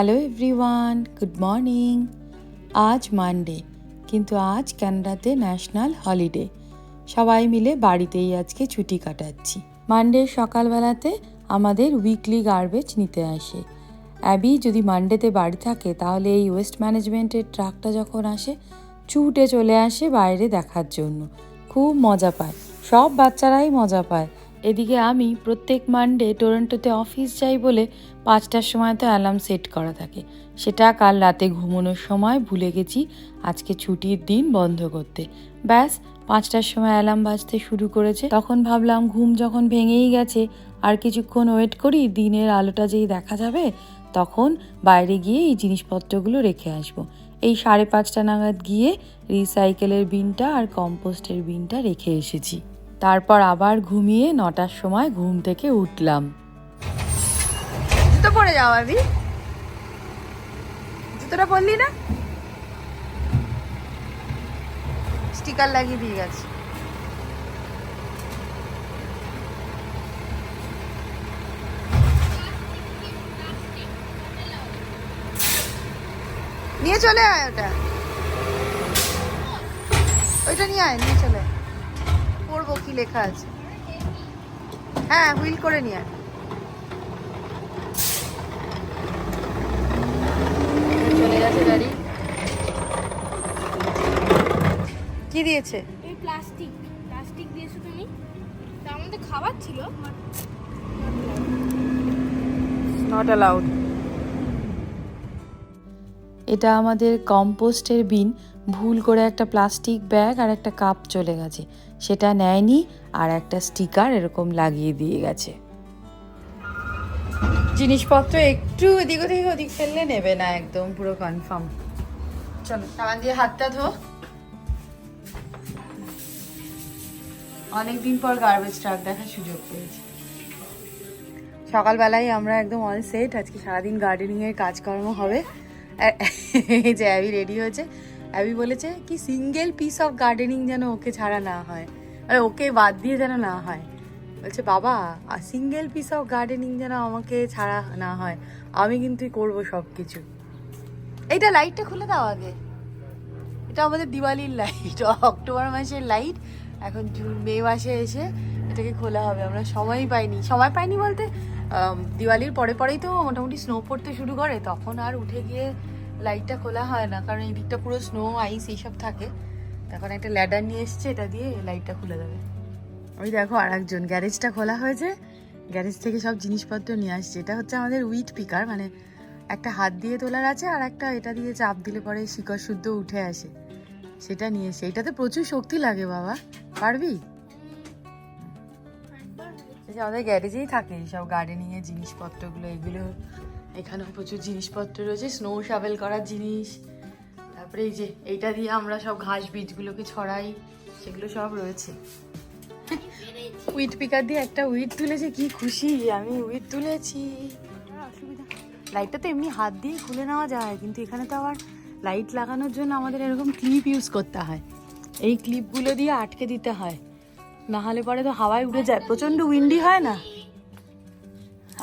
Hello everyone good morning আজ Monday কিন্তু আজ ক্যানাডাতে ন্যাশনাল হলিডে সবাই মিলে বাড়িতেই আজকে ছুটি কাটাচ্ছি। মানডে সকালবেলাতে আমাদের উইকলি গার্বেজ নিতে আসে। অ্যাবি যদি মানডেতে বাড়ি থাকে, তাহলে এই ওয়েস্ট ম্যানেজমেন্টের ট্রাকটা যখন আসে, ছুটে চলে আসে বাইরে দেখার জন্য। খুব মজা পায়। সব বাচ্চারাই মজা পায়। এদিকে আমি প্রত্যেক মানডে টরন্টোতে অফিস যাই বলে পাঁচটার সময় তো অ্যালার্ম সেট করা থাকে। সেটা কাল রাতে ঘুমানোর সময় ভুলে গেছি। আজকে ছুটির দিন বন্ধ করতে। ব্যাস, পাঁচটার সময় অ্যালার্ম বাজতে শুরু করেছে। তখন ভাবলাম ঘুম যখন ভেঙেই গেছে, আর কিছুক্ষণ ওয়েট করি, দিনের আলোটা যেই দেখা যাবে, তখন বাইরে গিয়ে এই জিনিসপত্রগুলো রেখে আসব। এই সাড়ে পাঁচটা নাগাদ গিয়ে রিসাইকেলের বিনটা আর কম্পোস্টের বিনটা রেখে এসেছি। তারপর আবার ঘুমিয়ে নটার সময় ঘুম থেকে উঠলাম। জুতো পরে যাও আবি জুতোটা পরলি না? স্টিকার লাগিয়ে দিয়ে গেছে। নিয়ে চলে আয় ওটা। ওইটা নিয়ে আয়, নিয়ে চলে পড়ব কি লেখা আছে। হ্যাঁ হুইল করে নিয়ে চলে গেছে গাড়ি। কি দিয়েছে? এই প্লাস্টিক। প্লাস্টিক দিয়েছ তুমি তার মধ্যে খাবার ছিল। নট অ্যালাউড এটা আমাদের কম্পোস্টের বিন। ভুল করে একটা প্লাস্টিক ব্যাগ আর একটা কাপ চলে গেছে। সেটা নেয়নি আর একটা স্টিকার এরকম লাগিয়ে দিয়ে গেছে। জিনিসপত্র একটু এদিক ওদিক ওদিক ফেললে নেবে না একদম, পুরো কনফার্ম চলো, সাবান দিয়ে হাতটা ধো। অনেকদিন পর গার্বেজ ট্রাক দেখার সুযোগ পেয়েছি। সকালবেলায় আমরা একদম অল সেট আজকে সারাদিন গার্ডেনিং এর কাজকর্ম হবে। যে অ্যাবি রেডি হয়েছে। অ্যাবি বলেছে কি সিঙ্গেল পিস অফ গার্ডেনিং যেন ওকে ছাড়া না হয়। মানে ওকে বাদ দিয়ে যেন না হয়। বলছে, বাবা আর সিঙ্গেল পিস অফ গার্ডেনিং যেন আমাকে ছাড়া না হয়, আমি কিন্তু করব সব কিছু এইটা লাইটটা খুলে দাও আগে। এটা আমাদের দিওয়ালির লাইট অক্টোবর মাসের লাইট এখন জুন, মে মাসে এসে এটাকে খোলা হবে। আমরা সময় পাইনি। সময় পাইনি বলতে দিওয়ালির পরে পরেই তো মোটামুটি স্নো পড়তে শুরু করে, তখন আর উঠে গিয়ে লাইটটা খোলা হয় না, কারণ এই দিকটা পুরো স্নো আইস এইসব থাকে। তখন একটা ল্যাডার নিয়ে এসছে, এটা দিয়ে লাইটটা খুলে দেবে। ওই দেখো আর একজন গ্যারেজটা খোলা হয়েছে গ্যারেজ থেকে সব জিনিসপত্র নিয়ে আসছে। এটা হচ্ছে আমাদের উইট পিকার মানে একটা হাত দিয়ে তোলার আছে আর একটা এটা দিয়ে চাপ দিলে পরে শিকড় শুদ্ধ উঠে আসে। সেটা নিয়ে এসে এটাতে প্রচুর শক্তি লাগে বাবা। পারবি? আমাদের গ্যারেজেই থাকে সব গার্ডেনিং এর জিনিসপত্রগুলো, এগুলো। এখানেও প্রচুর জিনিসপত্র রয়েছে স্নো শাবেল করার জিনিস। তারপরে এই যে এইটা দিয়ে আমরা সব ঘাস বীজগুলোকে ছড়াই, সেগুলো সব রয়েছে। উইট পিকার দিয়ে একটা উইট তুলেছে, কি খুশি, আমি উইট তুলেছি। অসুবিধা লাইটটা তো এমনি হাত দিয়ে খুলে নেওয়া যায়, কিন্তু এখানে তো আবার লাইট লাগানোর জন্য আমাদের এরকম ক্লিপ ইউজ করতে হয়। এই ক্লিপগুলো দিয়ে আটকে দিতে হয়। না হলে পরে তো হাওয়ায় উড়ে যায়। প্রচণ্ড উইন্ডি হয় না?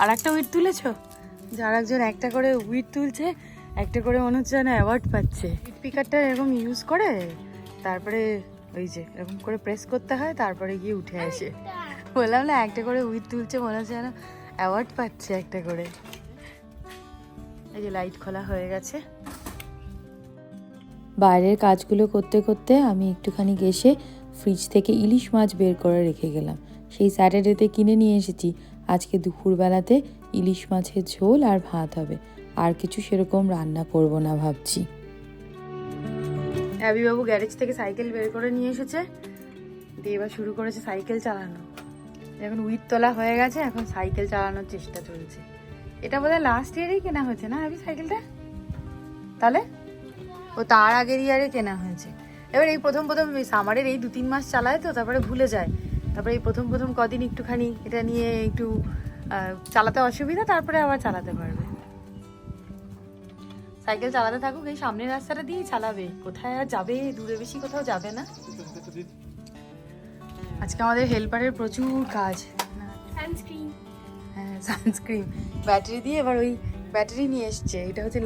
আর একটা উইট তুলেছো? যার একজন একটা করে উইট তুলছে, একটা করে মনে হচ্ছে যেন অ্যাওয়ার্ড পাচ্ছে। উইট পিকারটা এরকম ইউজ করে, তারপরে ওই যে এরকম করে প্রেস করতে হয়, তারপরে গিয়ে উঠে আসে। বললাম না, একটা করে উইট তুলছে, মনে হচ্ছে যেন অ্যাওয়ার্ড পাচ্ছে একটা করে। এই যে লাইট খোলা হয়ে গেছে। বাইরের কাজগুলো করতে করতে আমি একটুখানি গেসে ফ্রিজ থেকে ইলিশ মাছ বের করে রেখে গেলাম। সেই স্যাটারডেতে কিনে নিয়ে এসেছি। আজকে দুপুরবেলাতে ইলিশ মাছের ঝোল আর ভাত হবে। আর কিছু সেরকম রান্না করব না ভাবছি। অ্যাবিবাবু গ্যারেজ থেকে সাইকেল বের করে নিয়ে এসেছে। দিয়ে এবার শুরু করেছে সাইকেল চালানো। এখন উইথ তোলা হয়ে গেছে, এখন সাইকেল চালানোর চেষ্টা চলছে। এটা বোধহয় লাস্ট ইয়ারেই কেনা হয়েছে না অ্যাবি সাইকেলটা? তাহলে? ও তার আগের ইয়ারে কেনা হয়েছে। এবার এই প্রথম প্রথম সামারের এই দু তিন মাস চালায় তো তারপরে ভুলে যায়। তারপরে এই প্রথম প্রথম কদিন একটুখানি এটা নিয়ে একটু চালাতে অসুবিধা তারপরে আবার চালাতে পারবে। সাইকেল চালাতে থাকুক এই সামনের রাস্তাটা দিয়েই চালাবে। কোথায় আর যাবে? দূরে বেশি কোথাও যাবে না। আজকে আমাদের হেল্পারের প্রচুর কাজ। সানস্ক্রিন হ্যাঁ সানস্ক্রিন ব্যাটারি দিয়ে এবার ওই ব্যাটারি নিয়ে এসছে। এটা হচ্ছে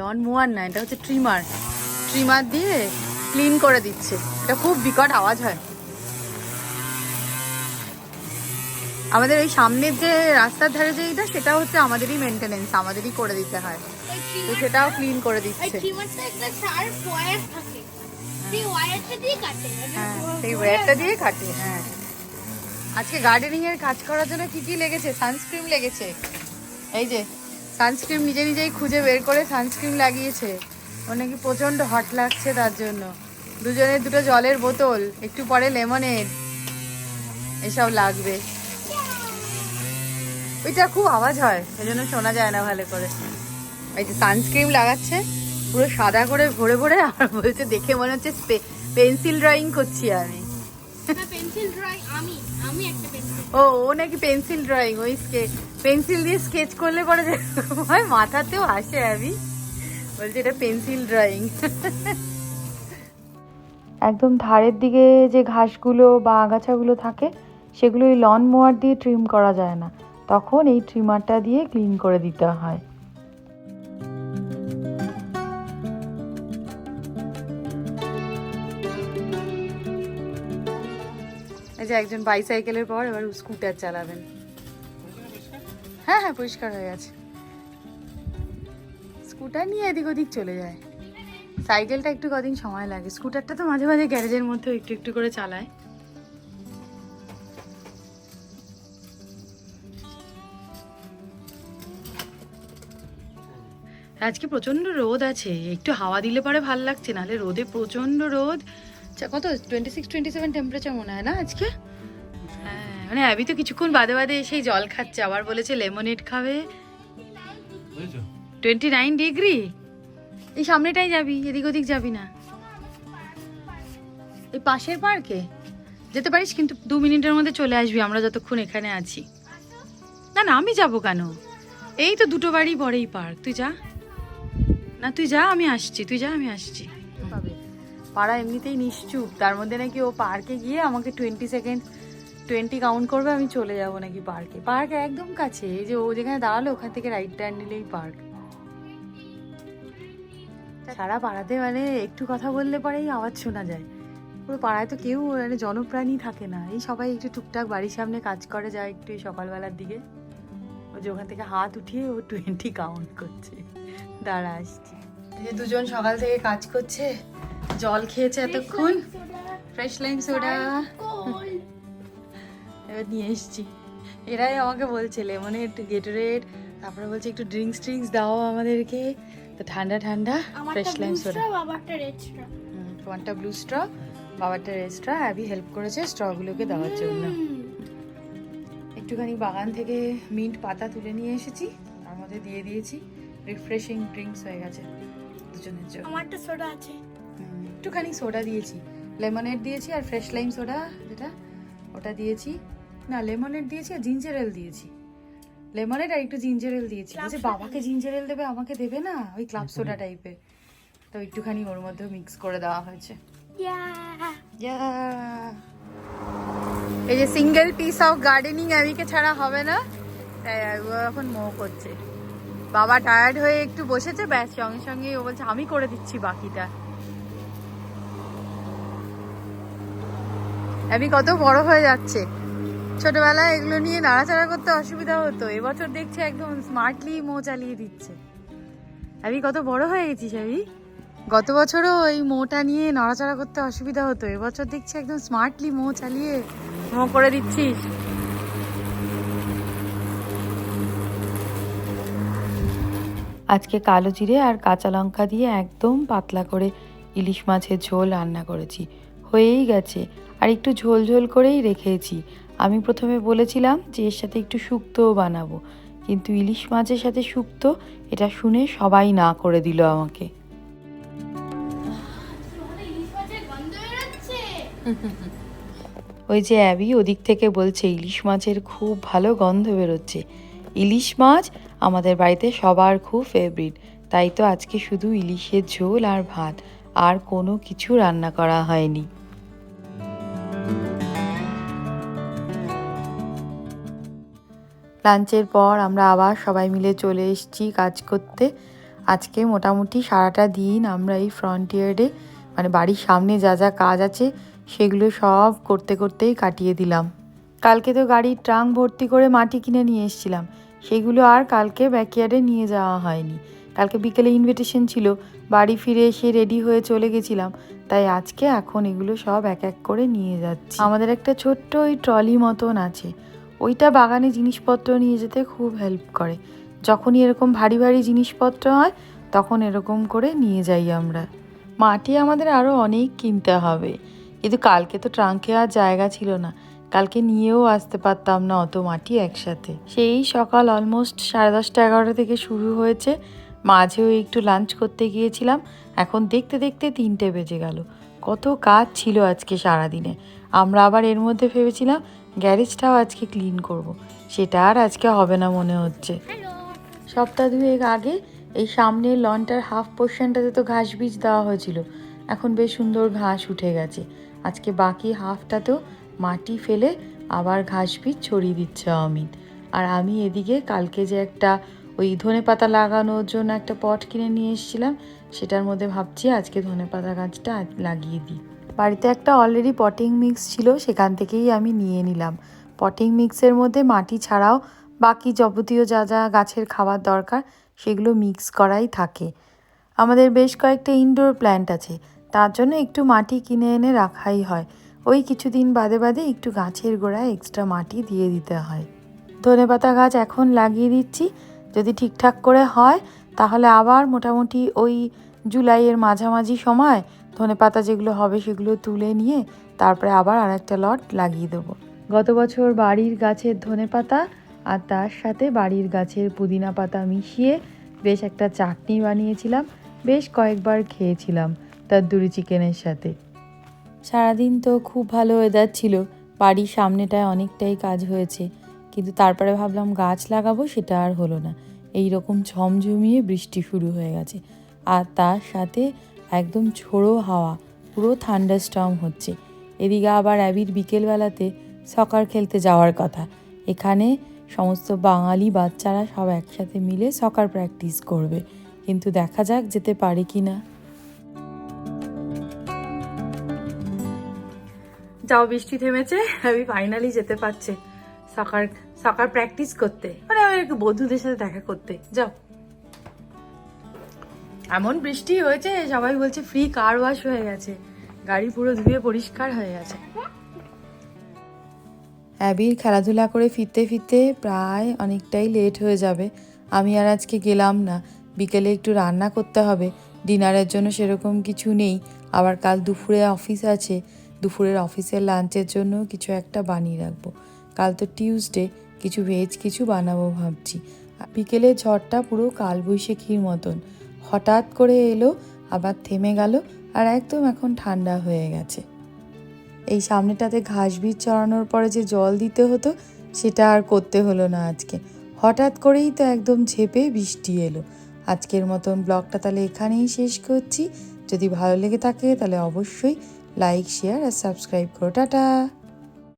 লন মোয়ার না এটা হচ্ছে ট্রিমার ট্রিমার দিয়ে ক্লিন করে দিচ্ছে। এটা খুব বিকট আওয়াজ হয়। আমাদের এই সামনের যে রাস্তার ধারে যে এটা সেটা হচ্ছে আমাদেরই মেনটেনেন্স আমাদেরই করে দিতে হয়। তো সেটাও ক্লিন করে দিচ্ছে। সেই দিয়ে হ্যাঁ সেই ওয়্যারটা দিয়ে কাটে হ্যাঁ। আজকে গার্ডেনিং এর কাজ করার জন্য কি কি লেগেছে? সানস্ক্রিন লেগেছে। এই যে সানস্ক্রিন নিজে নিজেই খুঁজে বের করে সানস্ক্রিন লাগিয়েছে। ওর নাকি প্রচণ্ড হট লাগছে তার জন্য। দুজনের দুটো জলের বোতল একটু পরে লেমনের। এসব লাগবে। ওইটা খুব আওয়াজ হয় এই জন্য শোনা যায় না ভালো করে। এই যে সানস্ক্রিন লাগাচ্ছে পুরো সাদা করে ভরে ভরে আর বলছে দেখে মনে হচ্ছে পেন্সিল ড্রয়িং করছি আমি। না পেন্সিল ড্রয়িং আমি আমি একটা পেন্সিল ও ও নাকি পেন্সিল ড্রয়িং ওই পেন্সিল দিয়ে স্কেচ করলে পরে হয় মাথাতেও আসে আমি। বলছে এটা পেন্সিল ড্রয়িং। একদম ধারের দিকে যে ঘাসগুলো বা আগাছাগুলো থাকে সেগুলো এই লন মোয়ার দিয়ে ট্রিম করা যায় না। তখন এই ট্রিমারটা দিয়ে ক্লিন করে দিতে হয়। এই যে একজন বাইসাইকেলের পর এবার স্কুটার চালাবেন। হ্যাঁ হ্যাঁ পরিষ্কার হয়ে গেছে। স্কুটার নিয়ে এদিক ওদিক চলে যায়। সাইকেলটা একটু কদিন সময় লাগে। স্কুটারটা তো মাঝে মাঝে গ্যারেজের মধ্যে একটু একটু করে চালায়। আজকে প্রচণ্ড রোদ আছে। একটু হাওয়া দিলে পরে ভালো লাগছে নাহলে রোদে প্রচণ্ড রোদ। আচ্ছা, কত? Twenty six twenty seven temperature মনে হয় না আজকে? হ্যাঁ মানে অ্যাবি তো কিছুক্ষণ বাদে বাদে এসেই জল খাচ্ছে। আবার বলেছে লেমনেড খাবে। টোয়েন্টি নাইন ডিগ্রি এই সামনেটাই যাবি, এদিক ওদিক যাবি না। এই পাশের পার্কে? যেতে পারিস, কিন্তু দু মিনিটের মধ্যে চলে আসবি, আমরা যতক্ষণ এখানে আছি। না না, আমি যাব কেন? এই তো দুটো বাড়ি পরেই পার্ক। তুই যা। না, তুই যা, আমি আসছি, তুই যা, আমি আসছি। পাড়া এমনিতেই নিশ্চুপ। তার মধ্যে নাকি ও পার্কে গিয়ে আমাকে টোয়েন্টি সেকেন্ড টোয়েন্টি কাউন্ট করবে, আমি চলে যাব নাকি পার্কে। পার্ক একদম কাছে, এই যে ও যেখানে দাঁড়াল, ওখান থেকে রাইট টার্ন নিলেই পার্ক। সারা পাড়াতে মানে একটু কথা বললে পরেই আওয়াজ শোনা যায়। পুরো পাড়ায় তো কেউ মানে জনপ্রাণী থাকে না। এই সবাই একটু টুকটাক বাড়ির সামনে কাজ করে যায় একটু সকালবেলার দিকে। ও যে ওখান থেকে হাত উঠিয়ে ও টোয়েন্টি কাউন্ট করছে। দাঁড়া আসছি। যে দুজন সকাল থেকে কাজ করছে। জল খেয়েছে এতক্ষণ। ফ্রেশ লাইম সোডা এবার নিয়ে এসছি। এরাই আমাকে বলছে লেমনের গেটোরেট তারপরে বলছে একটু ড্রিঙ্কস ট্রিঙ্কস দাও আমাদেরকে। তো ঠান্ডা ঠান্ডা ফ্রেশ লাইম সোডা বাবারটা রেড স্ট্র তোমারটা ব্লু স্ট্র বাবারটা রেড স্ট্র অ্যাবি হেল্প করেছে স্ট্রগুলোকে দেওয়ার জন্য। একটুখানি বাগান থেকে মিন্ট পাতা তুলে নিয়ে এসেছি। তার মধ্যে দিয়ে দিয়েছি। রিফ্রেশিং ড্রিঙ্কস হয়ে গেছে দুজনের জন্য। আমারটা সোডা আছে। একটুখানি সোডা দিয়েছি। লেমনেড দিয়েছি আর ফ্রেশ লাইম সোডা যেটা ওটা দিয়েছি। না লেমনেড দিয়েছি আর জিঞ্জার এল দিয়েছি। লেমনেড আর একটু জিঞ্জার এল দিয়েছি বলছে বাবাকে জিঞ্জার এল দেবে আমাকে দেবে না? ওই ক্লাব সোডা টাইপের তো একটুখানি ওর মধ্যে মিক্স করে দেওয়া হয়েছে। এই যে সিঙ্গেল পিস অফ গার্ডেনিং আমিকে ছাড়া হবে না। তাই এখন মো করছে। বাবা টায়ার্ড হয়ে একটু বসেছে ব্যাস সঙ্গে সঙ্গে ও বলছে আমি করে দিচ্ছি বাকিটা। আমি কত বড় হয়ে যাচ্ছে। ছোটবেলায় এগুলো নিয়ে নাড়াচাড়া করতে অসুবিধা হতো। এবছর দেখছি একদম স্মার্টলি মো চালিয়ে দিচ্ছে। আমি কত বড় হয়ে গেছিস আমি গত বছরও ওই মোটা নিয়ে নড়াচড়া করতে অসুবিধা হতো। এবছর দেখছি একদম স্মার্টলি মো চালিয়ে মো করে দিচ্ছিস আজকে কালো জিরে আর কাঁচা লঙ্কা দিয়ে একদম পাতলা করে ইলিশ মাছের ঝোল রান্না করেছি। হয়েই গেছে। আর একটু ঝোল ঝোল করেই রেখেছি। আমি প্রথমে বলেছিলাম যে এর সাথে একটু শুক্তোও বানাবো, কিন্তু ইলিশ মাছের সাথে শুক্ত, এটা শুনে সবাই না করে দিল আমাকে। ওই যে অ্যাবি ওদিক থেকে বলছে, ইলিশ মাছের খুব ভালো গন্ধ বেরোচ্ছে। ইলিশ মাছ আমাদের বাড়িতে সবার খুব ফেভারিট তাই তো আজকে শুধু ইলিশের ঝোল আর ভাত, আর কোনো কিছু রান্না করা হয়নি। লাঞ্চের পর আমরা আবার সবাই মিলে চলে এসেছি কাজ করতে। আজকে মোটামুটি সারাটা দিন আমরা এই ফ্রন্টিয়ারে মানে বাড়ির সামনে যা যা কাজ আছে, সেগুলো সব করতে করতেই কাটিয়ে দিলাম। কালকে তো গাড়ির ট্রাঙ্ক ভর্তি করে মাটি কিনে নিয়ে এসেছিলাম। সেগুলো আর কালকে ব্যাকয়ার্ডে নিয়ে যাওয়া হয়নি। কালকে বিকেলে ইনভিটেশন ছিল, বাড়ি ফিরে এসে রেডি হয়ে চলে গেছিলাম। তাই আজকে এখন এগুলো সব এক এক করে নিয়ে যাচ্ছি। আমাদের একটা ছোট্ট ওই ট্রলি মতন আছে। ওইটা বাগানে জিনিসপত্র নিয়ে যেতে খুব হেল্প করে। যখনই এরকম ভারী ভারী জিনিসপত্র হয়, তখন এরকম করে নিয়ে যাই আমরা। মাটি আমাদের আরও অনেক কিনতে হবে। কিন্তু কালকে তো ট্রাঙ্কে আর জায়গা ছিল না। কালকে নিয়েও আসতে পারতাম না অত মাটি একসাথে। সেই সকাল অলমোস্ট সাড়ে দশটা এগারোটা থেকে শুরু হয়েছে। মাঝেও একটু লাঞ্চ করতে গিয়েছিলাম। এখন দেখতে দেখতে তিনটে বেজে গেল। কত কাজ ছিল আজকে সারাদিনে। আমরা আবার এর মধ্যে ভেবেছিলাম গ্যারেজটাও আজকে ক্লিন করব। সেটা আর আজকে হবে না মনে হচ্ছে। সপ্তাহ দুয়েক আগে এই সামনের লনটার হাফ পোর্শনটাতে তো ঘাস বীজ দেওয়া হয়েছিল। এখন বেশ সুন্দর ঘাস উঠে গেছে। আজকে বাকি হাফটাতেও মাটি ফেলে আবার ঘাস বীজ ছড়িয়ে দিচ্ছে অমিত। আর আমি এদিকে কালকে যে একটা ওই ধনে পাতা লাগানোর জন্য একটা পট কিনে নিয়ে এসেছিলাম, সেটার মধ্যে ভাবছি আজকে ধনে পাতা গাছটা লাগিয়ে দিই। বাড়িতে একটা অলরেডি পটিং মিক্স ছিল, সেখান থেকেই আমি নিয়ে নিলাম। পটিং মিক্সের মধ্যে মাটি ছাড়াও বাকি যাবতীয় যা যা গাছের খাবার দরকার, সেগুলো মিক্স করাই থাকে। আমাদের বেশ কয়েকটা ইনডোর প্ল্যান্ট আছে, তার জন্য একটু মাটি কিনে এনে রাখাই হয়। ওই কিছুদিন বাদে বাদে একটু গাছের গোড়ায় এক্সট্রা মাটি দিয়ে দিতে হয়। ধনেপাতা গাছ এখন লাগিয়ে দিচ্ছি, যদি ঠিকঠাক করে হয়, তাহলে আবার মোটামুটি ওই জুলাইয়ের মাঝামাঝি সময় ধনেপাতা যেগুলো হবে সেগুলো তুলে নিয়ে তারপরে আবার আর একটা লট লাগিয়ে দেবো। গত বছর বাড়ির গাছের ধনেপাতা আর তার সাথে বাড়ির গাছের পুদিনা পাতা মিশিয়ে বেশ একটা চাটনি বানিয়েছিলাম, বেশ কয়েকবার খেয়েছিলাম তন্দুরি চিকেনের সাথে। সারাদিন তো খুব ভালো ওয়েদার ছিল, বাড়ির সামনেটায় অনেকটাই কাজ হয়েছে, কিন্তু তারপরে ভাবলাম গাছ লাগাবো সেটা আর হলো না। এই রকম ঝমঝমিয়ে বৃষ্টি শুরু হয়ে গেছে, আর তার সাথে একদম ঝোড়ো হাওয়া, পুরো থান্ডার স্টর্ম হচ্ছে। এদিকে আবার অ্যাবির বিকেলবেলাতে সকার খেলতে যাওয়ার কথা। এখানে সমস্ত বাঙালি বাচ্চারা সব একসাথে মিলে সকার প্র্যাকটিস করবে। কিন্তু দেখা যাক যেতে পারে কি না। যাও, বৃষ্টি থেমেছে আমি ফাইনালি যেতে পারছে। সকার সকার প্র্যাকটিস করতে। মানে আমার একটু বন্ধুদের সাথে দেখা করতে। যাও। এমন বৃষ্টি হয়েছে, সবাই বলছে ফ্রি কার ওয়াশ হয়ে গেছে। গাড়ি পুরো ধুয়ে পরিষ্কার হয়ে গেছে। অ্যাবির খেলাধুলা করে ফিরতে ফিরতে প্রায় অনেকটাই লেট হয়ে যাবে। আমি আর আজকে গেলাম না। বিকেলে একটু রান্না করতে হবে। ডিনারের জন্য সেরকম কিছু নেই। আবার কাল দুপুরে অফিস আছে। দুপুরের অফিসের লাঞ্চের জন্য কিছু একটা বানিয়ে রাখব। কাল তো টিউসডে কিছু ভেজ কিছু বানাবো ভাবছি। বিকেলে ঝড়টা পুরো কালবৈশাখীর মতন। হঠাৎ করে এলো, আবার থেমে গেল আর একদম এখন ঠান্ডা হয়ে গেছে। এই সামনেটাতে ঘাস বীজ চড়ানোর পরে যে জল দিতে হতো, সেটা আর করতে হলো না আজকে। হঠাৎ করেই তো একদম ঝেপে বৃষ্টি এলো। আজকের মতন ব্লগটা তাহলে এখানেই শেষ করছি। যদি ভালো লেগে থাকে তাহলে অবশ্যই লাইক, শেয়ার আর সাবস্ক্রাইব করো। টাটা!